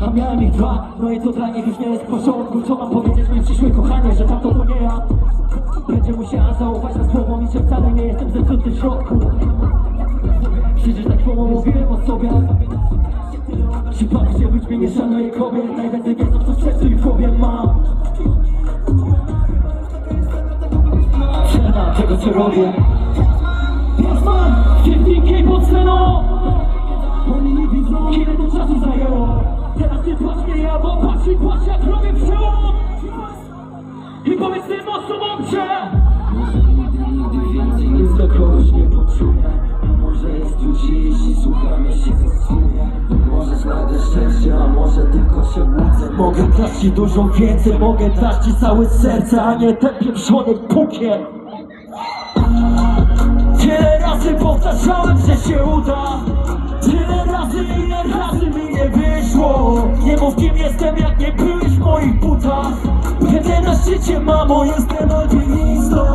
A miałem ich dwa, no i to dla nich już nie jest w porządku? Co mam powiedzieć mojej przyszłej kochanie, że tamto to nie ja? Będzie musiała zaufać na słowo mi, że wcale nie jestem zepsuty w środku. Przecież tak słowo mówiłem o sobie Przypadek się ludźmi nie szanuje kobiet. Najwięcej wiedzą co w sercu i w głowie mam Cena tego co robię. Jasman, 15k pod sceną. Oni nie widzą ile to czasu zajęło. Teraz nie patrz mnie ja, bo patrz i patrz jak robię przełom. I powiedz tym osobom, że Może nigdy, nigdy więcej nic do kogoś nie poczuję się łudzę Mogę dać ci dużo więcej, mogę dać ci całe serce A nie ten pieprzony bukiet Tyle razy powtarzałem, że się uda. Tyle razy, ile razy mi nie wyszło. Nie mów kim jestem, jak nie byłeś w moich butach. Na szczycie, mamo, jestem alpinistą.